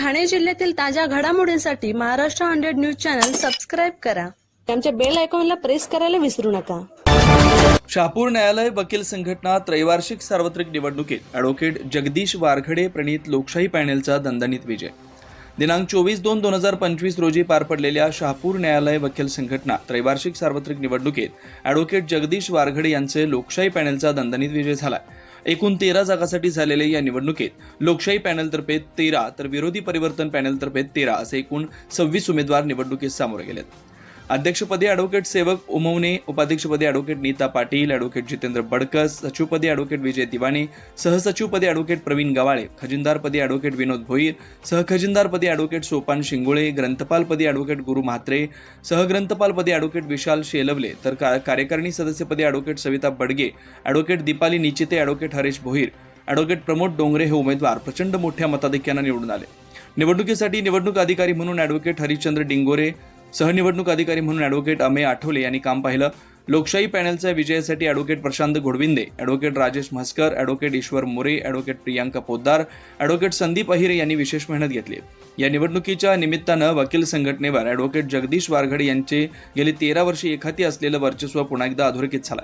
ठाणे जिल्ह्यातील ताज्या घडामोडींसाठी Maharashtra hundred news channel subscribe करा. आमच्या बेल आयकॉनला प्रेस करायला विसरू नका. शहापूर न्यायालय वकील संघटना त्रैवार्षिक सार्वत्रिक निवडणुकीत ॲडव्होकेट जगदीश वारखडे प्रणीत लोकशाही पॅनेलचा दणदणीत विजय. दिनांक चोवीस दोन दोन हजार पंचवीस रोजी पार पडलेल्या शहापूर न्यायालय वकील संघटना त्रैवार्षिक सार्वत्रिक निवडणुकीत ॲडव्होकेट जगदीश वारघडे यांचे लोकशाही पॅनेलचा दणदणीत विजय झाला एकूण तेरा जागासाठी झालेल्या या निवडणुकीत लोकशाही पॅनलतर्फे तेरा तर विरोधी परिवर्तन पॅनलतर्फे तेरा असे एकूण सव्वीस उमेदवार निवडणुकीत सामोरे गेलेत. अध्यक्षपदी ॲडव्होकेट सेवक उमवणे उपाध्यक्षपदी ॲडव्होकेट नीता पाटील ॲडव्होकेट जितेंद्र बडकस सचिवपदी ॲडव्होकेट विजय दिवाणे सहसचिवपदी ॲडव्होकेट प्रवीण गवाळे खजिनदारपदी ॲडव्होकेट विनोद भोईर सहखजिनदारपदी ॲडव्होकेट सोपान शिंगोळे ग्रंथपालपदी ॲडव्होकेट गुरु म्हात्रे सहग्रंथपालपदी ॲडव्होकेट विशाल शेलवले तर का कार्यकारिणी सदस्यपदी advocate Savita Badge advocate Deepali Nichite advocate Harish Bhoir advocate Pramod Dongre हे उमेदवार प्रचंड मोठ्या मताधिक्यानं निवडून आले. निवडणुकीसाठी निवडणूक अधिकारी म्हणून ॲडव्होकेट हरिश्चंद्र डिंगोरे सहनिवडणूक अधिकारी म्हणून ॲडव्होकेट अमे आठवले यांनी काम पाहिलं. लोकशाही पॅनलच्या विजयासाठी advocate Prashant Ghodvinde advocate Rajesh Mhaskar advocate Ishwar More advocate Priyanka Poddar advocate Sandeep Ahire यांनी विशेष मेहनत घेतली. या निवडणुकीच्या निमित्तानं वकील संघटनेवर ॲडव्होकेट जगदीश वारघडे यांचे गेली तेरा वर्षे एखाती असलेलं वर्चस्व पुन्हा एकदा अधोरेखित झालं